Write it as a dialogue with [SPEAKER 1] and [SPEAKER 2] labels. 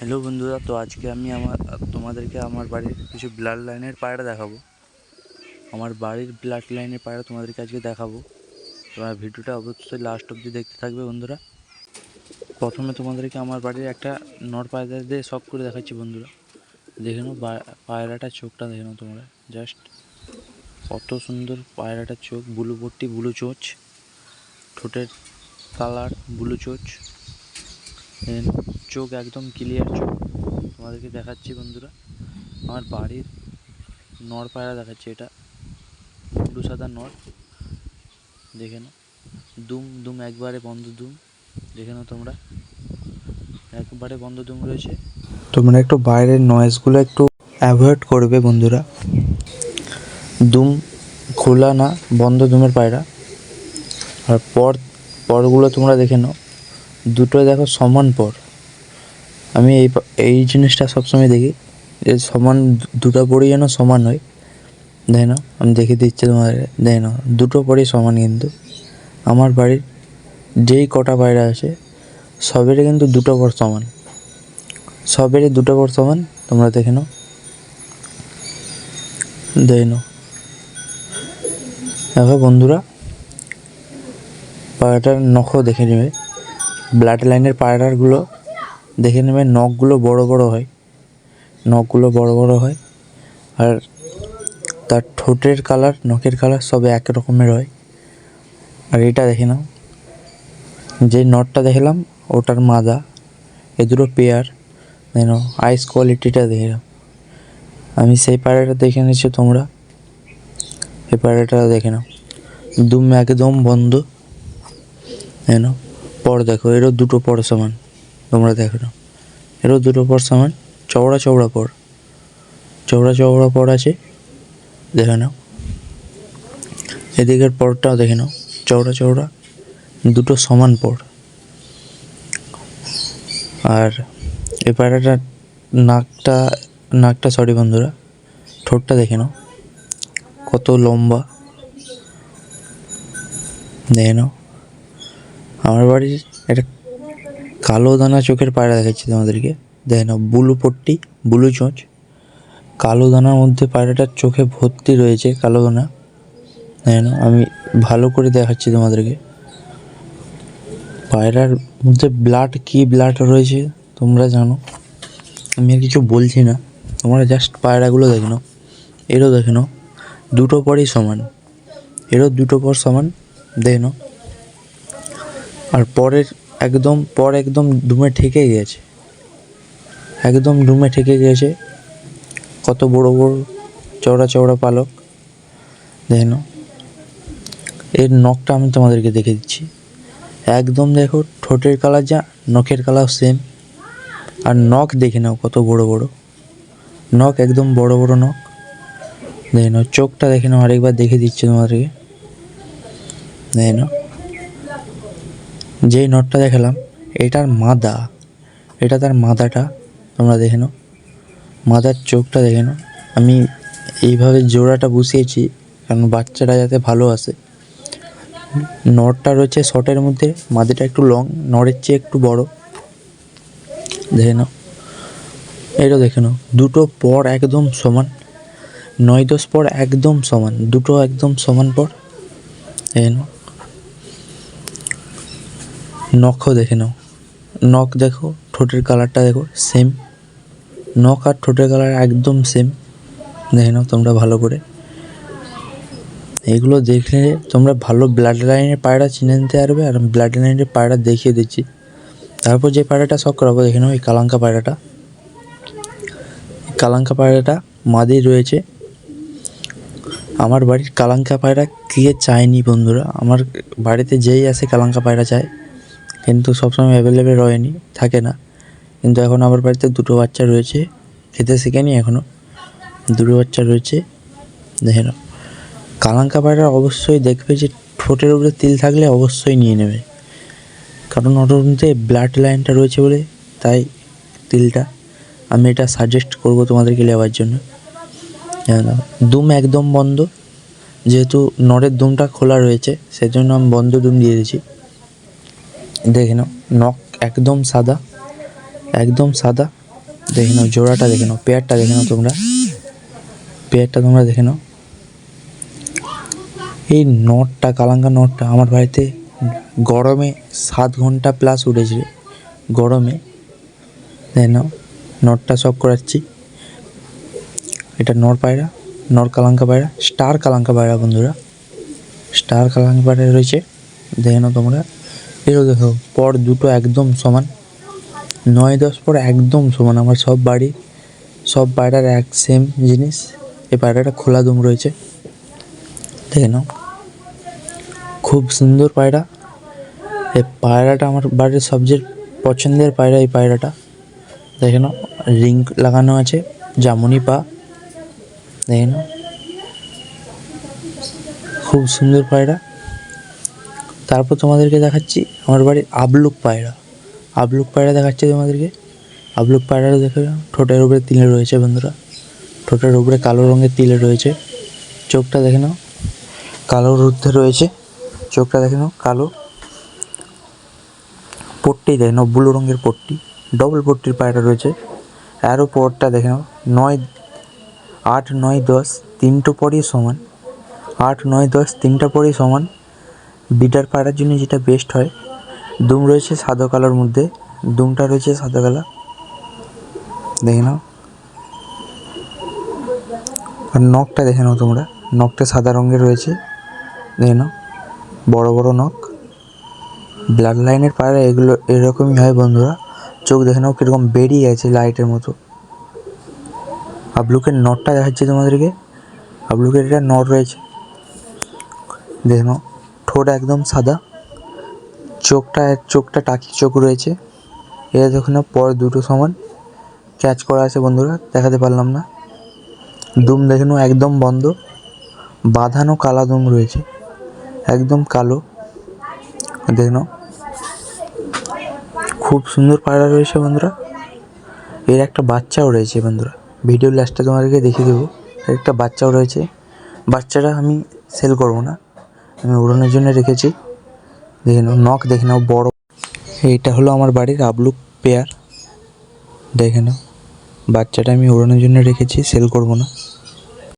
[SPEAKER 1] Hello বন্ধুরা, তো আজকে আমি আমার, তোমাদেরকে আমার বাড়ির কিছু ব্লাড লাইনের পায়রা দেখাবো। আমার বাড়ির ব্লাড লাইনের পায়রা তোমাদেরকে আজকে দেখাবো। তোমার ভিডিওটা অবশ্যই লাস্ট অবধি দেখতে থাকবে বন্ধুরা। প্রথমে তোমাদেরকে আমার বাড়ির একটা নর পায়রা দিয়ে শখ করে দেখাচ্ছি বন্ধুরা। দেখে নাও পায়রাটার চোখটা দেখে নাও তোমরা। জাস্ট কত সুন্দর পায়রাটার চোখ বুলু পট্টি বুলু চোঁচ ঠোঁটের কালার বুলু চোঁচ চোখ একদম ক্লিয়ার চোখ। তোমাদেরকে দেখাচ্ছি বন্ধুরা। আমার বাড়ির নর পায়রা দেখাচ্ছি এটা। ব্লু সাদা নর। দেখে নাও। দুম দুম, একবারে বন্ধ দুম। দেখে নাও তোমরা। একবারে বন্ধ দুম রয়েছে। তোমরা একটু বাইরের নয়েজগুলো একটু অ্যাভয়েড করবে বন্ধুরা। দুম খোলা না, বন্ধ দুমের পায়রা। আর পর, পরগুলো তোমরা দেখে নাও। দুটোই দেখো সমান পর। আমি এই এই জিনিসটা সবসময় দেখি যে সমান দুটো পরই যেন সমান হয়। দেখে নাও আমি দেখে দিচ্ছি তোমাদের। দেখে নাও দুটো পরই সমান কিন্তু। আমার বাড়ির যেই কটা পায়রা আছে, সবেরই কিন্তু দুটো পর সমান। সবেরই দুটো পর সমান, তোমরা দেখে নাও। দেখে নাও দেখো বন্ধুরা পায়রাটার নখও দেখে নেবে। ব্লাড লাইনের পায়রাগুলো দেখে নেবে নখগুলো বড় বড় হয়। নখগুলো বড় বড় হয়। আর তার ঠোঁটের কালার নখের কালার সব এক রকমের হয়। আর এটা দেখে নাও। যে নটটা দেখলাম, ওটার মাদা এ দুটো পেয়ার নাও আইস কোয়ালিটিটা দেখে নাও। আমি সেই পায়রাটা দেখে নিচ্ছি তোমরা। এই পায়রাটা দেখে নাও। দুম একদম বন্ধ। দেখে পর দেখো, এরও দুটো পর সমান। তোমরা দেখো না এরও দুটো পর সমান, চওড়া চওড়া পর। চওড়া চওড়া পর আছে, দেখে নাও। এদিকের পরটাও দেখে নাও, চওড়া চওড়া, দুটো সমান পর। আর এ পায়রাটার নাকটা নাকটা সরি বন্ধুরা, ঠোঁটটা দেখে নাও। কত লম্বা। দেখে নাও। আমার বাড়ির একটা কালো দানা চোখের পায়রা দেখাচ্ছি তোমাদেরকে। দেখে নাও, বুলু পট্টি, বুলু চোঁচ। কালো দানার মধ্যে পায়রাটার চোখে ভর্তি রয়েছে, কালো দানা। দেখে নাও, আমি ভালো করে দেখাচ্ছি তোমাদেরকে। পায়রার মধ্যে ব্লাড, কী ব্লাড রয়েছে তোমরা জানো? আমি আর কিছু বলছি না। তোমরা জাস্ট পায়রাগুলো দেখে নাও। এরও দেখে নাও, দুটো পরই সমান। এরও দুটো পর সমান। দেখে নাও আর পরের একদম, পর একদম ডুমে ঠেকে গিয়েছে। একদম ডুমে ঠেকে গিয়েছে। কত বড় বড় চওড়া চওড়া পালক। দেখে নাও। এর নখটা আমি তোমাদেরকে দেখে দিচ্ছি। একদম দেখো, ঠোঁটের কালার যা, নখের কালার সেম আর নখ দেখে নাও কত বড় বড়। নখ একদম বড় বড় নখ। দেখে নাও, চোখটা দেখে নাও, আরেকবার দেখে দিচ্ছি তোমাদেরকে। দেখে নাও। যেই নটটা দেখালাম, এটার মাদা, এটা তার মাদাটা, তোমরা দেখে নাও। মাদার চোখটা দেখে নাও। আমি এইভাবে জোড়াটা বসিয়েছি, কারণ বাচ্চাটা যাতে ভালো আসে। নটটা রয়েছে শর্টের মধ্যে, মাদিটা একটু লং নরের চেয়ে একটু বড়। দেখে নাও। এটাও দেখে নাও। দুটো পর একদম সমান, নয় দশ পর একদম সমান, দুটো একদম সমান পর। দেখে নাও। নখও দেখে নাও। নখ দেখো, ঠোঁটের কালারটা দেখো সেম নখ আর ঠোঁটের কালার একদম সেম দেখে নাও তোমরা ভালো করে। এগুলো দেখলে তোমরা ভালো ব্লাড লাইনের পায়রা চিনে নিতে পারবে আর ব্লাড লাইনের পায়রা দেখিয়ে দিচ্ছি। তারপর যে পায়রাটা শখ করাবো, দেখে নাও এই কালাঙ্কা পায়রাটা। কালাঙ্কা পায়রাটা মাদি রয়েছে। আমার বাড়ির কালাঙ্কা পায়রা কে চায়নি বন্ধুরা? আমার বাড়িতে যেই আসে কালাঙ্কা পায়রা চায়। কিন্তু সবসময় অ্যাভেলেবেল হয়নি থাকে না। কিন্তু এখন আমার বাড়িতে দুটো বাচ্চা রয়েছে, খেতে শেখেনি এখনও দুটো বাচ্চা রয়েছে, দেখে নাও। কালাঙ্কা পায়রা অবশ্যই দেখবে যে ঠোঁটের উপরে তিল থাকলে অবশ্যই নিয়ে নেবে। কারণ ওটার মধ্যে ব্লাড লাইনটা রয়েছে বলে, তাই তিলটা আমি এটা সাজেস্ট করব তোমাদেরকে নেওয়ার জন্য। দুম একদম বন্ধ, যেহেতু নরের দুমটা খোলা রয়েছে, সেজন্য আমি বন্ধ দুম দিয়ে দিয়েছি। দেখে নাও, নখ একদম সাদা একদম সাদা। দেখে নাও, জোড়াটা দেখে নাও, পেয়ারটা দেখে নাও তোমরা। পেয়ারটা তোমরা দেখে নাও। এই নটটা কালাঙ্কা নটটা আমার বাড়িতে গরমে সাত ঘণ্টা প্লাস উঠেছে। গরমে, দেখে নাও, নটটা সব করাচ্ছি। এটা নর পায়রা, নর কালাঙ্কা পায়রা, স্টার কালাঙ্কা পায়রা বন্ধুরা। স্টার কালাঙ্কা পায়রা রয়েছে। দেখে নাও তোমরা। এরও দেখো, পর দুটো একদম সমান। নয় দশ পর একদম সমান, আমার সব বাড়ি, সব পায়রার এক সেম জিনিস। এই পায়রাটা খোলা দুম রয়েছে। দেখে নাও। খুব সুন্দর পায়রা। এই পায়রাটা আমার বাড়ির সবচেয়ে পছন্দের পায়রা এই পায়রাটা। দেখে নাও, রিং লাগানো আছে, জামুনি পা। দেখে নাও। খুব সুন্দর পায়রা। তারপর তোমাদেরকে দেখাচ্ছি আমার বাড়ির আবলুক পায়রা। আবলুক পায়রা দেখাচ্ছি তোমাদেরকে। আবলুক পায়রাটা দেখে ঠোঁটের উপরে তিলে রয়েছে বন্ধুরা। ঠোঁটের উপরে কালো রঙের তিলে রয়েছে। চোখটা দেখে নাও। কালো রুদ্ধে রয়েছে। চোখটা দেখে নাও, কালো। পট্টি দেখে নাও, ব্লু রঙের পট্টি। ডবল পট্টির পায়রা রয়েছে। আরও পরটা দেখে নাও। নয়, আট, নয়, দশ, তিনটো পরই সমান। আট, নয়, দশ, তিনটা পরই সমান। বিটার পাড়ার জন্য যেটা বেস্ট হয়, দুম রয়েছে সাদা কালোর মধ্যে, দুমটা রয়েছে সাদা কালা। দেখে নাও। আর নখটা দেখে নাও তোমরা, নখটা সাদা রঙের রয়েছে। দেখে নাও, বড় বড় নখ। ব্লাড লাইনের পায়রা এগুলো এরকমই হয় বন্ধুরা। চোখ দেখে নাও কীরকম বেরিয়ে আছে লাইটের মতো। আবলুকের নটটা দেখাচ্ছি তোমাদেরকে। আবলুকের এটা নট রয়েছে। দেখে নাও। ঠোঁট একদম সাদা। চোখটা চোখটা টাকি চোখ রয়েছে। এটা দেখে নাও পর দুটো সমান। ক্যাচ করা আছে বন্ধুরা, দেখাতে পারলাম না। দুম দেখে নাও একদম বন্ধ। বাঁধানো কালা দুম রয়েছে। একদম কালো। দেখে নাও খুব সুন্দর পায়রা রয়েছে বন্ধুরা। এর একটা বাচ্চাও রয়েছে বন্ধুরা। ভিডিও লাস্টে তোমাদেরকে দেখিয়ে দেবো। এর একটা বাচ্চাও রয়েছে। বাচ্চাটা আমি সেল করব না। আমি উড়ানোর জন্য রেখেছি। দেখে নাও নখ দেখে নাও, বড়। এইটা হলো আমার বাড়ির আবলুক পেয়ার। দেখে নাও, বাচ্চাটা আমি উড়ানোর জন্য রেখেছি সেল করব না।